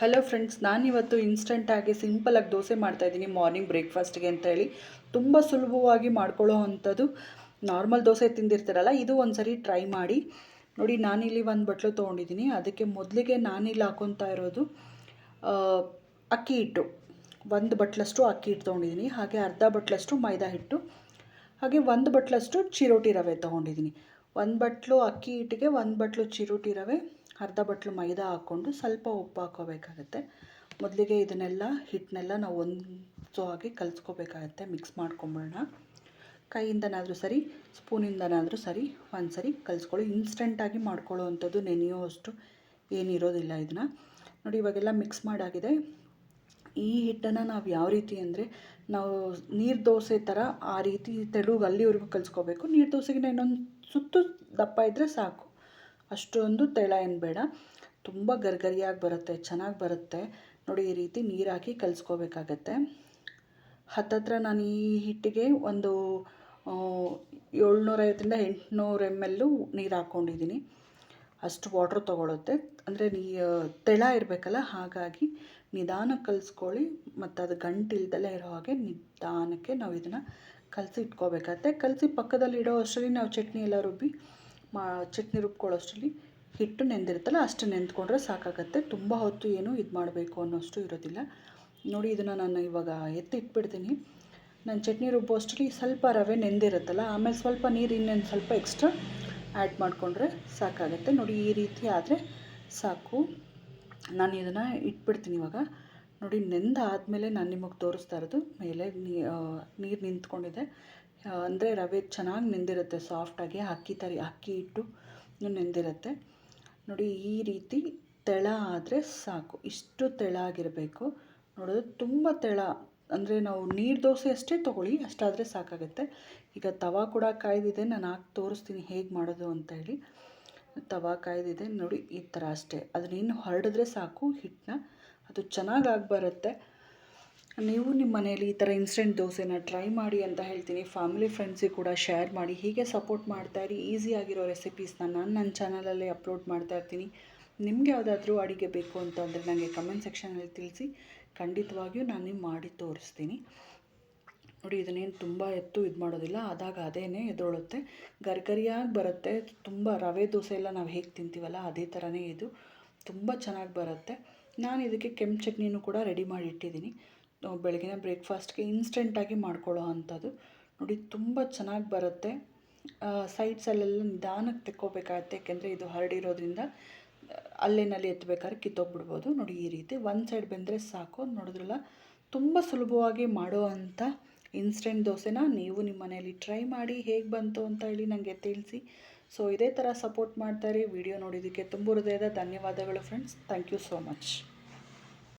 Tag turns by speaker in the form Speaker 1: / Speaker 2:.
Speaker 1: Hello friends ನಾನಿವತ್ತು ಇನ್ಸ್ಟೆಂಟಾಗಿ ಸಿಂಪಲಾಗಿ ದೋಸೆ ಮಾಡ್ತಾಯಿದ್ದೀನಿ ಮಾರ್ನಿಂಗ್ ಬ್ರೇಕ್ಫಾಸ್ಟ್ಗೆ ಅಂತ ಹೇಳಿ. ತುಂಬ ಸುಲಭವಾಗಿ ಮಾಡ್ಕೊಳ್ಳೋ ಅಂಥದ್ದು ನಾರ್ಮಲ್ ದೋಸೆ ತಿಂದಿರ್ತೀರಲ್ಲ, ಇದು ಒಂದು ಸರಿ ಟ್ರೈ ಮಾಡಿ. ನೋಡಿ, ನಾನಿಲ್ಲಿ ಒಂದು ಬಟ್ಲು ತೊಗೊಂಡಿದ್ದೀನಿ, ಅದಕ್ಕೆ ಮೊದಲಿಗೆ ನಾನಿಲ್ಲಿ ಹಾಕೊತಾ ಇರೋದು ಅಕ್ಕಿ ಹಿಟ್ಟು. ಒಂದು ಬಟ್ಲಷ್ಟು ಅಕ್ಕಿ ಹಿಟ್ಟು ತೊಗೊಂಡಿದ್ದೀನಿ, ಹಾಗೆ ಅರ್ಧ ಬಟ್ಲಷ್ಟು ಮೈದಾ ಹಿಟ್ಟು, ಹಾಗೆ ಒಂದು ಬಟ್ಲಷ್ಟು ಚಿರೋಟಿ ರವೆ ತೊಗೊಂಡಿದ್ದೀನಿ. ಒಂದು ಬಟ್ಲು ಅಕ್ಕಿ ಹಿಟ್ಟಿಗೆ, ಒಂದು ಬಟ್ಲು ಚಿರೋಟಿ ರವೆ ಅರ್ಧ ಬಟ್ಲು ಮೈದಾ ಹಾಕ್ಕೊಂಡು ಸ್ವಲ್ಪ ಉಪ್ಪು ಹಾಕ್ಕೋಬೇಕಾಗತ್ತೆ. ಮೊದಲಿಗೆ ಇದನ್ನೆಲ್ಲ ಹಿಟ್ಟನ್ನೆಲ್ಲ ನಾವು ಒಂದು ಆಗಿ ಕಲಿಸ್ಕೋಬೇಕಾಗತ್ತೆ ಮಿಕ್ಸ್ ಮಾಡ್ಕೊಂಬಿಡೋಣ ಕೈಯಿಂದನಾದರೂ ಸರಿ, ಸ್ಪೂನಿಂದನಾದರೂ ಸರಿ ಒಂದು ಸರಿ ಕಲಿಸ್ಕೊಳ್ಳಿ. ಇನ್ಸ್ಟೆಂಟಾಗಿ ಮಾಡ್ಕೊಳ್ಳೋ ಅಂಥದ್ದು ನೆನೆಯೋ ಅಷ್ಟು ಏನಿರೋದಿಲ್ಲ ಇದನ್ನು. ನೋಡಿ, ಇವಾಗೆಲ್ಲ ಮಿಕ್ಸ್ ಮಾಡಾಗಿದೆ. ಈ ಹಿಟ್ಟನ್ನು ನಾವು ಯಾವ ರೀತಿ ಅಂದರೆ, ನಾವು ನೀರು ದೋಸೆ ಥರ ಆ ರೀತಿ ತೆಳುಗೆ ಅಲ್ಲಿವರೆಗೂ ಕಲಿಸ್ಕೋಬೇಕು. ನೀರು ದೋಸೆಗಿನ ಇನ್ನೊಂದು ಸುತ್ತು ದಪ್ಪ ಇದ್ದರೆ ಸಾಕು. ಅಷ್ಟೊಂದು ತೆಳ ಏನು ಬೇಡ. ತುಂಬ ಗರ್ಗರಿಯಾಗಿ ಬರುತ್ತೆ, ಚೆನ್ನಾಗಿ ಬರುತ್ತೆ. ನೋಡಿ, ಈ ರೀತಿ ನೀರು ಹಾಕಿ ಕಲಿಸ್ಕೋಬೇಕಾಗತ್ತೆ. ಹತ್ತತ್ರ ನಾನು ಈ ಹಿಟ್ಟಿಗೆ ಒಂದು ಏಳ್ನೂರೈವತ್ತರಿಂದ ಎಂಟುನೂರು ಎಂ ಎಲ್ಲು ನೀರು ಹಾಕ್ಕೊಂಡಿದ್ದೀನಿ. ಅಷ್ಟು ವಾಟ್ರ್ ತೊಗೊಳುತ್ತೆ. ಅಂದರೆ ನೀ ತೆಳ ಇರಬೇಕಲ್ಲ, ಹಾಗಾಗಿ ನಿಧಾನಕ್ಕೆ ಕಲಿಸ್ಕೊಳ್ಳಿ. ಮತ್ತು ಅದು ಗಂಟು ಇರೋ ಹಾಗೆ ನಿಧಾನಕ್ಕೆ ನಾವು ಇದನ್ನು ಕಲಸಿ ಇಟ್ಕೋಬೇಕಾಗತ್ತೆ ಕಲಸಿ ಪಕ್ಕದಲ್ಲಿ ಇಡೋ ಅಷ್ಟರಲ್ಲಿ ನಾವು ಚಟ್ನಿ ಎಲ್ಲ ರುಬ್ಬಿ ಮಾ, ಚಟ್ನಿ ರುಬ್ಕೊಳ್ಳೋ ಅಷ್ಟರಲ್ಲಿ ಹಿಟ್ಟು ನೆಂದಿರುತ್ತಲ್ಲ, ಅಷ್ಟು ನೆಂದ್ಕೊಂಡ್ರೆ ಸಾಕಾಗತ್ತೆ. ತುಂಬ ಹೊತ್ತು ಏನು ಇದು ಮಾಡಬೇಕು ಅನ್ನೋಷ್ಟು ಇರೋದಿಲ್ಲ. ನೋಡಿ, ಇದನ್ನು ನಾನು ಇವಾಗ ಎತ್ತಿ ಇಟ್ಬಿಡ್ತೀನಿ ನಾನು ಚಟ್ನಿ ರುಬ್ಬೋ ಅಷ್ಟರಲ್ಲಿ ಸ್ವಲ್ಪ ರವೆ ನೆಂದಿರುತ್ತಲ್ಲ, ಆಮೇಲೆ ಸ್ವಲ್ಪ ನೀರು ಇನ್ನೊಂದು ಸ್ವಲ್ಪ ಎಕ್ಸ್ಟ್ರಾ ಆ್ಯಡ್ ಮಾಡಿಕೊಂಡ್ರೆ ಸಾಕಾಗುತ್ತೆ. ನೋಡಿ, ಈ ರೀತಿ ಆದರೆ ಸಾಕು. ನಾನು ಇದನ್ನು ಇಟ್ಬಿಡ್ತೀನಿ ಇವಾಗ. ನೋಡಿ, ನೆಂದ ಆದಮೇಲೆ ನಾನು ನಿಮಗೆ ತೋರಿಸ್ತಾ ಇರೋದು. ಮೇಲೆ ನೀರು ನಿಂತ್ಕೊಂಡಿದೆ. ಅಂದರೆ ರವೆ ಚೆನ್ನಾಗಿ ನೆಂದಿರುತ್ತೆ ಸಾಫ್ಟಾಗಿ ಅಕ್ಕಿ ತರಿ, ಅಕ್ಕಿ ಇಟ್ಟು ನೆಂದಿರುತ್ತೆ. ನೋಡಿ, ಈ ರೀತಿ ತೆಳ ಆದರೆ ಸಾಕು. ಇಷ್ಟು ತೆಳ ಆಗಿರಬೇಕು. ನೋಡೋದು ತುಂಬ ತೆಳ. ಅಂದರೆ ನಾವು ನೀರು ದೋಸೆ ಅಷ್ಟೇ ತೊಗೊಳ್ಳಿ, ಅಷ್ಟಾದರೆ ಸಾಕಾಗುತ್ತೆ. ಈಗ ತವಾ ಕೂಡ ಕಾಯ್ದಿದೆ, ನಾನು ಹಾಕಿ ತೋರಿಸ್ತೀನಿ ಹೇಗೆ ಮಾಡೋದು ಅಂತ ಹೇಳಿ. ತವಾ ಕಾಯ್ದಿದೆ, ನೋಡಿ, ಈ ಥರ ಅಷ್ಟೇ. ಅದನ್ನೇನು ಹರಡಿದ್ರೆ ಸಾಕು ಹಿಟ್ಟನ್ನ. ಅದು ಚೆನ್ನಾಗಿ ಆಗಿ ಬರುತ್ತೆ ನೀವು ನಿಮ್ಮ ಮನೆಯಲ್ಲಿ ಈ ಥರ ಇನ್ಸ್ಟೆಂಟ್ ದೋಸೆನ ಟ್ರೈ ಮಾಡಿ ಅಂತ ಹೇಳ್ತೀನಿ. ಫ್ಯಾಮಿಲಿ ಫ್ರೆಂಡ್ಸಿಗೆ ಕೂಡ ಶೇರ್ ಮಾಡಿ, ಹೀಗೆ ಸಪೋರ್ಟ್ ಮಾಡ್ತಾಯಿರಿ ಈಸಿಯಾಗಿರೋ ರೆಸಿಪೀಸ್ನ ನಾನು ನನ್ನ ಚಾನಲಲ್ಲಿ ಅಪ್ಲೋಡ್ ಮಾಡ್ತಾ ಇರ್ತೀನಿ. ನಿಮ್ಗೆ ಯಾವುದಾದ್ರೂ ಅಡುಗೆ ಬೇಕು ಅಂತಂದರೆ ನನಗೆ ಕಮೆಂಟ್ ಸೆಕ್ಷನಲ್ಲಿ ತಿಳಿಸಿ. ಖಂಡಿತವಾಗಿಯೂ ನಾನು ನಿಮ್ಗೆ ಮಾಡಿ ತೋರಿಸ್ತೀನಿ. ನೋಡಿ, ಇದನ್ನೇನು ತುಂಬ ಎತ್ತು ಇದು ಮಾಡೋದಿಲ್ಲ. ಆದಾಗ ಅದೇನೇ ಎದೊಳುತ್ತೆ ಗರ್ಗರಿಯಾಗಿ ಬರುತ್ತೆ. ತುಂಬ ರವೆ ದೋಸೆ ಎಲ್ಲ ನಾವು ಹೇಗೆ ತಿಂತೀವಲ್ಲ, ಅದೇ ಥರನೇ ಇದು. ತುಂಬ ಚೆನ್ನಾಗಿ ಬರುತ್ತೆ. ನಾನು ಇದಕ್ಕೆ ಕೆಂಪು ಚಟ್ನಿನೂ ಕೂಡ ರೆಡಿ ಮಾಡಿ ಇಟ್ಟಿದ್ದೀನಿ. ಬೆಳಗಿನ ಬ್ರೇಕ್ಫಾಸ್ಟ್ಗೆ ಇನ್ಸ್ಟೆಂಟಾಗಿ ಮಾಡ್ಕೊಳ್ಳೋ ಅಂಥದ್ದು. ನೋಡಿ, ತುಂಬ ಚೆನ್ನಾಗಿ ಬರುತ್ತೆ. ಸೈಡ್ಸಲ್ಲೆಲ್ಲ ನಿಧಾನಕ್ಕೆ ತೆಕ್ಕೋಬೇಕಾಗತ್ತೆ. ಯಾಕೆಂದರೆ ಇದು ಹರಡಿರೋದ್ರಿಂದ ಅಲ್ಲೇನಲ್ಲಿ ಎತ್ತಬೇಕಾದ್ರೆ ಕಿತ್ತೋಗ್ಬಿಡ್ಬೋದು. ನೋಡಿ, ಈ ರೀತಿ ಒಂದು ಸೈಡ್ ಬೆಂದರೆ ಸಾಕು. ನೋಡಿದ್ರಲ್ಲ, ತುಂಬ ಸುಲಭವಾಗಿ ಮಾಡೋ ಅಂಥ ಇನ್ಸ್ಟೆಂಟ್ ದೋಸೆನ ನೀವು ನಿಮ್ಮ ಮನೆಯಲ್ಲಿ ಟ್ರೈ ಮಾಡಿ ಹೇಗೆ ಬಂತು ಅಂತ ಹೇಳಿ ನನಗೆ ತಿಳಿಸಿ. ಸೊ ಇದೇ ಥರ ಸಪೋರ್ಟ್ ಮಾಡ್ತಾರೆ ವಿಡಿಯೋ ನೋಡಿದ್ದಕ್ಕೆ ತುಂಬ ಹೃದಯದ ಧನ್ಯವಾದಗಳು friends thank you so much